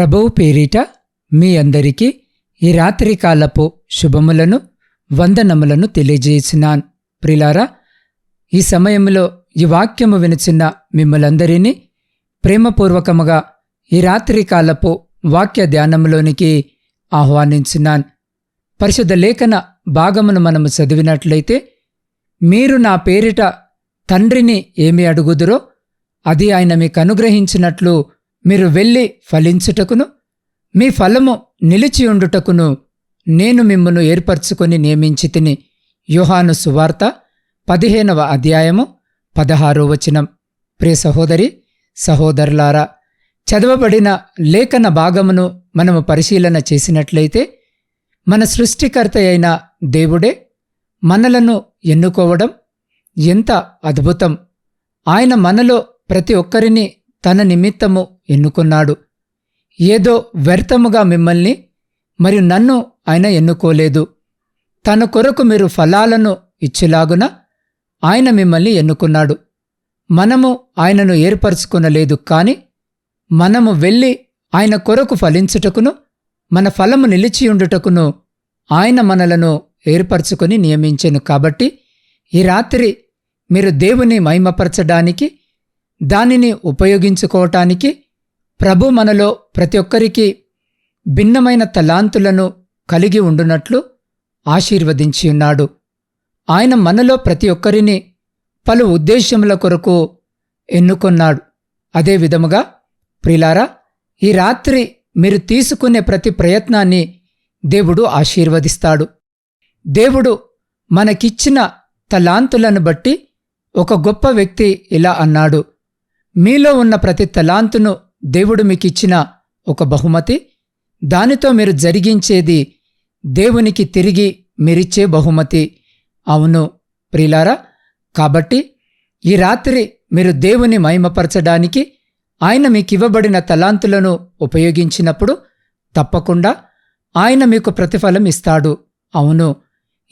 ప్రభువు పేరిట మీ అందరికీ ఈ రాత్రికాలపు శుభములను వందనములను తెలియజేసినాన్. ప్రిలారా ఈ సమయంలో ఈ వాక్యము వినిచిన మిమ్మలందరినీ ప్రేమపూర్వకముగా ఈ రాత్రికాలపు వాక్య ధ్యానంలోనికి ఆహ్వానించినాన్. పరిశుద్ధ లేఖన భాగమును మనము చదివినట్లయితే మీరు నా పేరిట తండ్రిని ఏమి అడుగుదురో అది ఆయన మీకు అనుగ్రహించినట్లు మీరు వెళ్ళి ఫలించుటకును మీ ఫలము నిలిచియుండుటకును నేను మిమ్మను ఏర్పరచుకొని నియమించి తిని యోహాను సువార్త పదిహేనవ అధ్యాయము పదహారో వచనం. ప్రియ సహోదరి సహోదరులారా చదవబడిన లేఖన భాగమును మనము పరిశీలన చేసినట్లయితే మన సృష్టికర్త అయిన దేవుడే మనలను ఎన్నుకోవడం ఎంత అద్భుతం. ఆయన మనలో ప్రతి ఒక్కరిని తన నిమిత్తము ఎన్నుకున్నాడు. ఏదో వ్యర్థముగా మిమ్మల్ని మరియు నన్ను ఆయన ఎన్నుకోలేదు. తన కొరకు మీరు ఫలాలను ఇచ్చేలాగున ఆయన మిమ్మల్ని ఎన్నుకున్నాడు. మనము ఆయనను ఏర్పరచుకునలేదు కాని మనము వెళ్ళి ఆయన కొరకు ఫలించుటకును మన ఫలము నిలిచియుండుటకును ఆయన మనలను ఏర్పరచుకొని నియమించెను కాబట్టి ఈ రాత్రి మీరు దేవుని మహిమపరచడానికి దానిని ఉపయోగించుకోవటానికి ప్రభు మనలో ప్రతి ఒక్కరికి భిన్నమైన తలాంతులను కలిగి ఉండునట్లు ఆశీర్వదించి ఉన్నాడు. ఆయన మనలో ప్రతి ఒక్కరిని పలు ఉద్దేశ్యముల కొరకు ఎన్నుకొన్నాడు. అదే విధముగా ప్రిలారా ఈ రాత్రి మీరు తీసుకునే ప్రతి ప్రయత్నాన్ని దేవుడు ఆశీర్వదిస్తాడు. దేవుడు మనకిచ్చిన తలాంతులను బట్టి ఒక గొప్ప వ్యక్తి ఇలా అన్నాడు. మీలో ఉన్న ప్రతి తలాంతును దేవుడు మీకిచ్చిన ఒక బహుమతి. దానితో మీరు జరిగించేది దేవునికి తిరిగి మీరిచ్చే బహుమతి. అవును ప్రిలారా కాబట్టి ఈ రాత్రి మీరు దేవుని మహిమపరచడానికి ఆయన మీకివ్వబడిన తలాంతులను ఉపయోగించినప్పుడు తప్పకుండా ఆయన మీకు ప్రతిఫలం ఇస్తాడు. అవును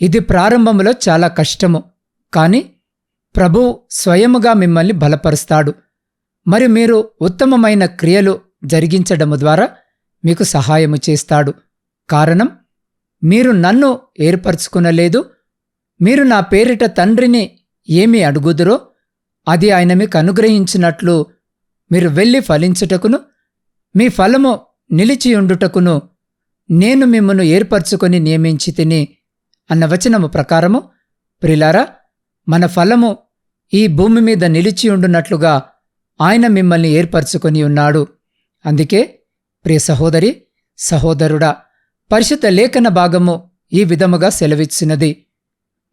ఇది ప్రారంభంలో చాలా కష్టము కానీ ప్రభు స్వయముగా మిమ్మల్ని బలపరుస్తాడు. మరి మీరు ఉత్తమమైన క్రియలు జరిగించడము ద్వారా మీకు సహాయము చేస్తాడు. కారణం మీరు నన్ను ఏర్పరచుకునలేదు. మీరు నా పేరిట తండ్రిని ఏమి అడుగుదురో అది ఆయన మీకు అనుగ్రహించినట్లు మీరు వెళ్ళి ఫలించుటకును మీ ఫలము నిలిచియుండుటకును నేను మిమ్మను ఏర్పరచుకొని నియమించి తిని అన్న వచనము ప్రకారము ప్రిలారా మన ఫలము ఈ భూమి మీద నిలిచియుండునట్లుగా ఆయన మిమ్మల్ని ఏర్పరచుకొని ఉన్నాడు. అందుకే ప్రియ సహోదరి సహోదరుడా పరిశుద్ధ లేఖన భాగము ఈ విధముగా సెలవిచ్చినది.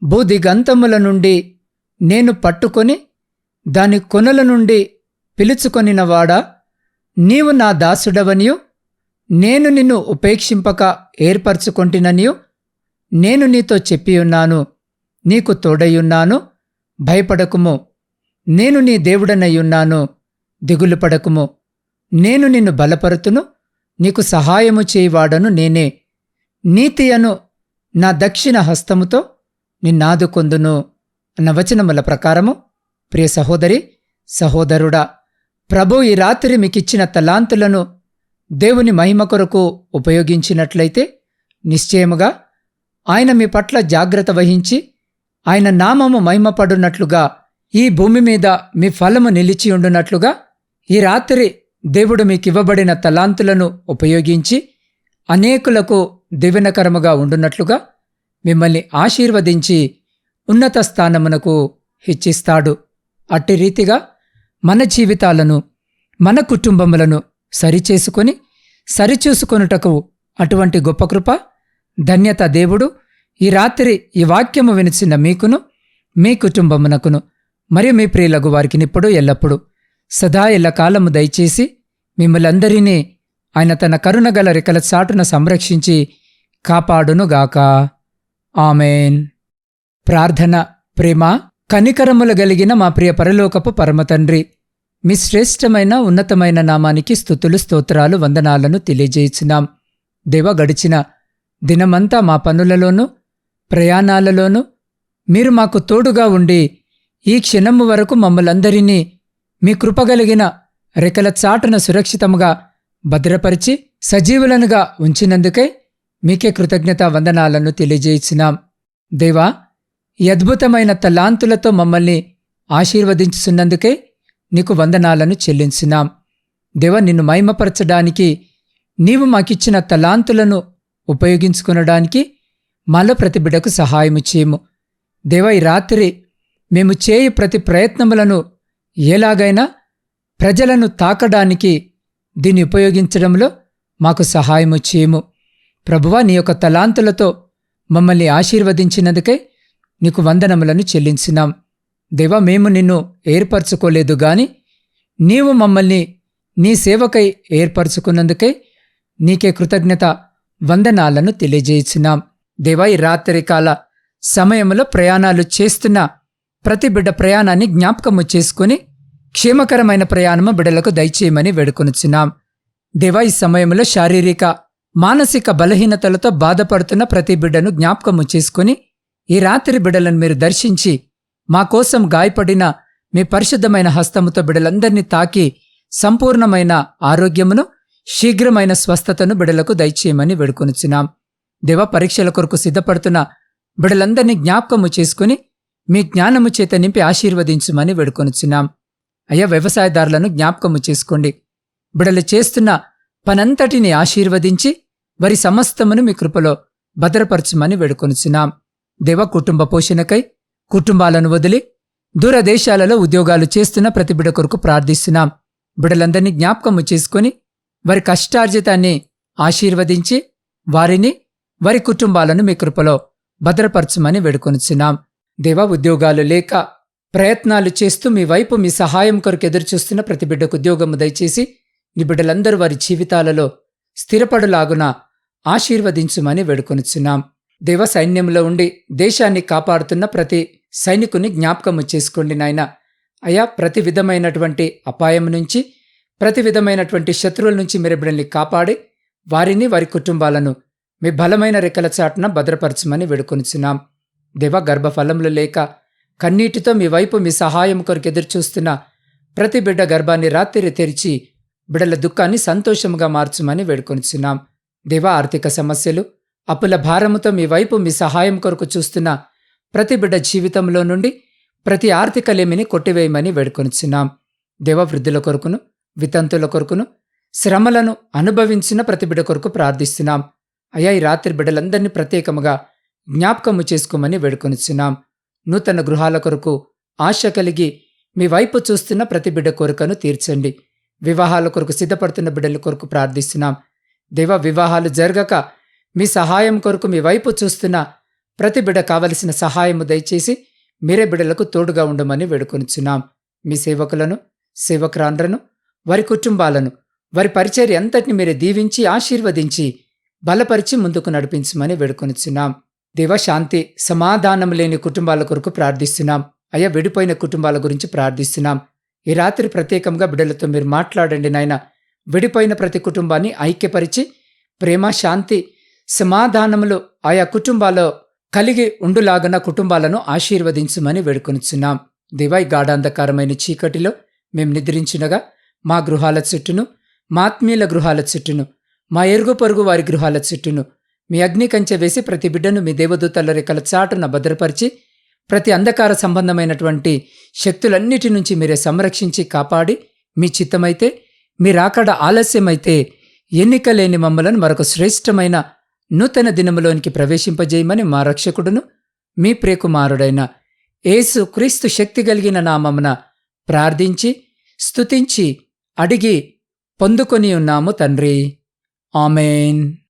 భూదిగంతముల నుండి నేను పట్టుకొని దాని కొనల నుండి పిలుచుకొనినవాడా నీవు నా దాసుడవనియు? నేను నిన్ను ఉపేక్షింపక ఏర్పరచుకొంటిననియు? నేను నీతో చెప్పియున్నాను నీకు తోడయున్నాను భయపడకుము. నేను నీ దేవుడనయ్యున్నాను దిగులు పడకుము. నేను నిన్ను బలపరుతును నీకు సహాయము చేయివాడను నేనే. నీతి అను నా దక్షిణ హస్తముతో నిన్నాదుకొందును అన్న వచనముల ప్రకారము ప్రియ సహోదరి సహోదరుడా ప్రభు ఈ రాత్రి మీకిచ్చిన తలాంతులను దేవుని మహిమ కొరకు ఉపయోగించినట్లయితే నిశ్చయముగా ఆయన మీ పట్ల జాగ్రత్త వహించి ఆయన నామము మహిమపడునట్లుగా ఈ భూమి మీద మీ ఫలము నిలిచి ఉండునట్లుగా ఈ రాత్రి దేవుడు మీకివ్వబడిన తలాంతులను ఉపయోగించి అనేకులకు దివెనకరముగా ఉండునట్లుగా మిమ్మల్ని ఆశీర్వదించి ఉన్నత స్థానమునకు హెచ్చిస్తాడు. అట్టి రీతిగా మన జీవితాలను మన కుటుంబములను సరిచేసుకొని సరిచూసుకొనుటకు అటువంటి గొప్ప కృప ధన్యత దేవుడు ఈ రాత్రి ఈ వాక్యము వినిచిన మీకును మీ కుటుంబమునకును. మరియు మీ ప్రియులకు వారికి నిప్పుడు ఎల్లప్పుడూ. సదా ఎల్లకాలము దయచేసి మిమ్మలందరినీ ఆయన తన కరుణగల రెక్కల చాటున సంరక్షించి కాపాడునుగాక. ఆమెన్. ప్రార్థన ప్రేమ కనికరములు గలిగిన మా ప్రియ పరలోకపు పరమతండ్రి మీ శ్రేష్టమైన ఉన్నతమైన నామానికి స్థుతులు స్తోత్రాలు వందనాలను తెలియజేయించినాం దేవ గడిచిన దినమంతా మా పనులలోనూ ప్రయాణాలలోనూ మీరు మాకు తోడుగా ఉండి ఈ క్షణము వరకు మమ్మలందరినీ మీ కృపగలిగిన రెక్కల చాటున సురక్షితముగా భద్రపరిచి సజీవులనుగా ఉంచినందుకై మీకే కృతజ్ఞత వందనాలను తెలియజేయించినాం దేవా ఈ అద్భుతమైన తలాంతులతో మమ్మల్ని ఆశీర్వదించుతున్నందుకే నీకు వందనాలను చెల్లించినాం దేవ నిన్ను మహిమపరచడానికి నీవు మాకిచ్చిన తలాంతులను ఉపయోగించుకునడానికి మాలో ప్రతి బిడ్డకు సహాయము చేయము. దేవ ఈ రాత్రి మేము చేయి ప్రతి ప్రయత్నములను ఎలాగైనా ప్రజలను తాకడానికి దీన్ని ఉపయోగించడంలో మాకు సహాయము చేయము. ప్రభువా నీ యొక్క తలాంతులతో మమ్మల్ని ఆశీర్వదించినందుకై నీకు వందనములను చెల్లించినాం. దేవా మేము నిన్ను ఏర్పరచుకోలేదు గాని నీవు మమ్మల్ని నీ సేవకై ఏర్పరచుకున్నందుకై నీకే కృతజ్ఞత వందనాలను తెలియజేయించినాం దేవా ఈ రాత్రికాల సమయంలో ప్రయాణాలు చేస్తున్న ప్రతి బిడ్డ ప్రయాణాన్ని జ్ఞాపకము చేసుకుని క్షేమకరమైన ప్రయాణము బిడ్డలకు దయచేయమని వేడుకొనుచున్నాం. దేవా ఈ సమయంలో శారీరక మానసిక బలహీనతలతో బాధపడుతున్న ప్రతి బిడ్డను జ్ఞాపకము చేసుకుని ఈ రాత్రి బిడ్డలను మీరు దర్శించి మా కోసం గాయపడిన మీ పరిశుద్ధమైన హస్తముతో బిడ్డలందరినీ తాకి సంపూర్ణమైన ఆరోగ్యమును శీఘ్రమైన స్వస్థతను బిడలకు దయచేయమని వేడుకొనుచున్నాం. దేవ పరీక్షల కొరకు సిద్ధపడుతున్న బిడలందరినీ జ్ఞాపకము చేసుకుని మీ జ్ఞానము చేత నింపి ఆశీర్వదించుమని వేడుకొనుచున్నాం. అయ్యా వ్యవసాయదారులను జ్ఞాపకము చేసుకోండి. బిడలు చేస్తున్న పనంతటిని ఆశీర్వదించి వారి సమస్తమును మీ కృపలో భద్రపరచుమని వేడుకొనుచున్నాం. దేవ కుటుంబ పోషణకై కుటుంబాలను వదిలి దూరదేశాలలో ఉద్యోగాలు చేస్తున్న ప్రతి బిడ కొరకు ప్రార్థిస్తున్నాం. బిడలందరినీ జ్ఞాపకము చేసుకుని వారి కష్టార్జితాన్ని ఆశీర్వదించి వారిని వారి కుటుంబాలను మీ కృపలో భద్రపరచమని వేడుకొనుచున్నాం. దేవా ఉద్యోగాలు లేక ప్రయత్నాలు చేస్తూ మీ వైపు మీ సహాయం కొరకు ఎదురుచూస్తున్న ప్రతి బిడ్డకు ఉద్యోగము దయచేసి నీ బిడ్డలందరూ వారి జీవితాలలో స్థిరపడులాగున ఆశీర్వదించుమని వేడుకొనుచున్నాం. దేవ సైన్యంలో ఉండి దేశాన్ని కాపాడుతున్న ప్రతి సైనికుని జ్ఞాపకము చేసుకోండి నాయన. అయా ప్రతి విధమైనటువంటి అపాయం నుంచి ప్రతి విధమైనటువంటి శత్రువుల నుంచి మీరు బిడ్డల్ని కాపాడి వారిని వారి కుటుంబాలను మీ బలమైన రెక్కల చాటున భద్రపరచమని వేడుకొనిచున్నాం. దేవ గర్భఫలములు లేక కన్నీటితో మీ వైపు మీ సహాయం కొరకు ఎదురుచూస్తున్న ప్రతి బిడ్డ గర్భాన్ని రాత్రి తెరిచి బిడల దుఃఖాన్ని సంతోషముగా మార్చమని వేడుకొనిచున్నాం. దేవ ఆర్థిక సమస్యలు అప్పుల భారముతో మీ వైపు మీ సహాయం కొరకు చూస్తున్న ప్రతి బిడ్డ జీవితంలో నుండి ప్రతి ఆర్థిక లేమిని కొట్టివేయమని వేడుకొనిచున్నాం. దేవ వృద్ధుల కొరకును వితంతుల కొరకును శ్రమలను అనుభవించిన ప్రతి బిడ్డ కొరకు ప్రార్థిస్తున్నాం. అయ్యా ఈ రాత్రి బిడ్డలందరినీ ప్రత్యేకముగా జ్ఞాపకము చేసుకోమని వేడుకొనిచున్నాం. నూతన గృహాల కొరకు ఆశ కలిగి మీ వైపు చూస్తున్న ప్రతి బిడ్డ కోరికను తీర్చండి. వివాహాల కొరకు సిద్ధపడుతున్న బిడ్డల కొరకు ప్రార్థిస్తున్నాం. దేవ వివాహాలు జరగక మీ సహాయం కొరకు మీ వైపు చూస్తున్న ప్రతి బిడ్డ కావలసిన సహాయము దయచేసి మీరే బిడ్డలకు తోడుగా ఉండమని వేడుకొనిచున్నాం. మీ సేవకులను సేవకురాండ్రను వారి కుటుంబాలను వారి పరిచర్య అంతటిని మీరే దీవించి ఆశీర్వదించి బలపరిచి ముందుకు నడిపించమని వేడుకొనిచున్నాం. దేవ శాంతి సమాధానం లేని కుటుంబాల కొరకు ప్రార్థిస్తున్నాం. అయ్యా విడిపోయిన కుటుంబాల గురించి ప్రార్థిస్తున్నాం. ఈ రాత్రి ప్రత్యేకంగా బిడ్డలతో మీరు మాట్లాడండి నాయన. విడిపోయిన ప్రతి కుటుంబాన్ని ఐక్యపరిచి ప్రేమ శాంతి సమాధానములు ఆయా కుటుంబాల్లో కలిగి ఉండులాగన కుటుంబాలను ఆశీర్వదించమని వేడుకొనిచున్నాం. దివై గాఢాంధకారమైన చీకటిలో మేము నిద్రించినగా మా గృహాల చుట్టూను మా ఆత్మీయుల గృహాల చుట్టూను మా ఎరుగు పొరుగు వారి గృహాల చుట్టూను మీ అగ్ని కంచె వేసి ప్రతి బిడ్డను మీ దేవదూతల రెక్కల చాటున భద్రపరిచి ప్రతి అంధకార సంబంధమైనటువంటి శక్తులన్నిటి నుంచి మీరే సంరక్షించి కాపాడి మీ చిత్తమైతే మీరాకడ ఆలస్యమైతే ఎన్నిక లేని మమ్మలను మరొక శ్రేష్టమైన నూతన దినములోనికి ప్రవేశింపజేయమని మా రక్షకుడును మీ ప్రియకుమారుడైన యేసు క్రీస్తు శక్తి కలిగిన నామమున ప్రార్థించి స్తుతించి అడిగి పొందుకొని ఉన్నాము తండ్రి. ఆమెన్.